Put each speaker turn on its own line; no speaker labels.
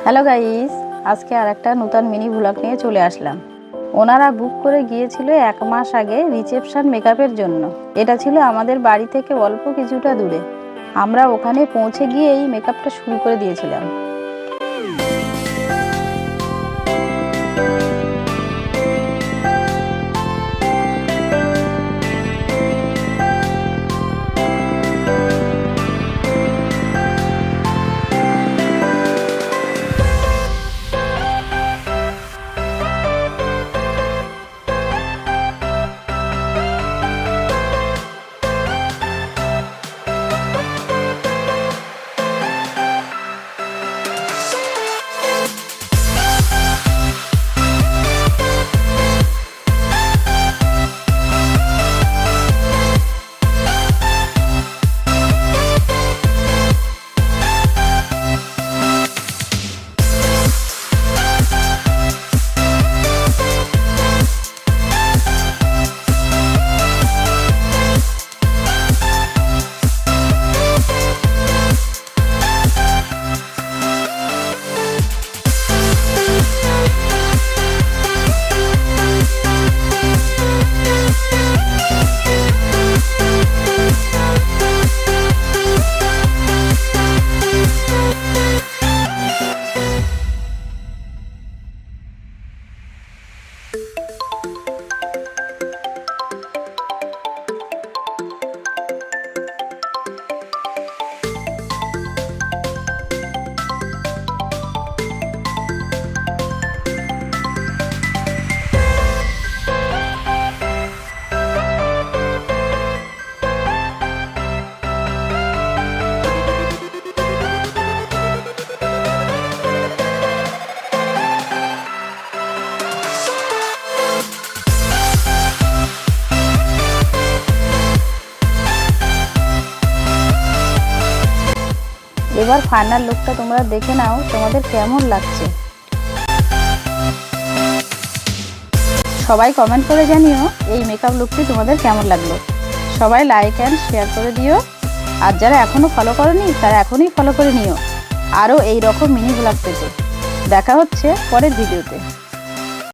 Hello guys আজকে আর একটা নতুন মিনি ভ্লগ নিয়ে চলে আসলাম। ওনারা বুক করে গিয়েছিল এক মাস আগে রিসেপশন মেকআপের জন্য। এটা ছিল আমাদের বাড়ি থেকে অল্প কিছুটা দূরে। আমরা ওখানে পৌঁছে গিয়ে এই মেকআপটা শুরু করে দিয়েছিলাম। এবার ফাইনাল লুকটা তোমরা দেখে নাও, তোমাদের কেমন লাগছে। সবাই কমেন্ট করে জানিও এই মেকআপ লুকটি তোমাদের কেমন লাগল। সবাই লাইক অ্যান্ড শেয়ার করে দিও। আর যারা এখনও ফলো করনি, তারা এখনই ফলো করে নিও। আরও এই রকম মিনি ব্লগ পেতে। দেখা হচ্ছে পরের ভিডিওতে